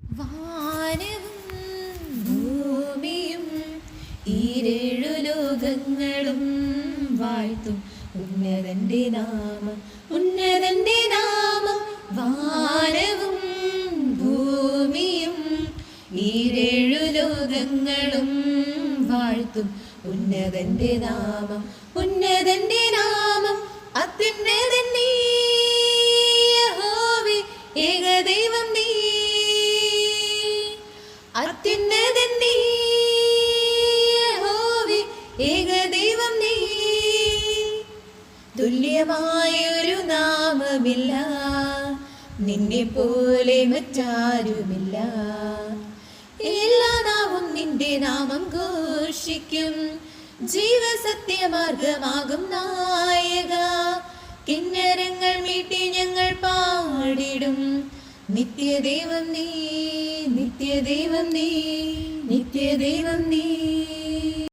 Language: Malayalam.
വാനവും ഭൂമിയും ഈരേഴു ലോകങ്ങളും വാഴ്ത്തും. ഉന്നതന്റെ നാമം ഉന്നതന്റെ നാമം വാനവും ഭൂമിയും ഈരേഴു ലോകങ്ങളും വാഴ്ത്തും. ഉന്നതന്റെ നാമം ഉന്നതന്റെ നാമം അത്യുന്നതൻ തുല്യമായൊരു നാമമില്ല. നിന്നെ പോലെ മറ്റാരുമില്ല. എല്ലാ നാമം നിന്റെ നാമം ഘോഷിക്കും. ജീവസത്യമാർഗമാകും നായക. കിന്നരങ്ങൾ മീട്ടി ഞങ്ങൾ പാടിടും. നിത്യദൈവം നീ നിത്യദൈവം നീ നിത്യദൈവം നീ.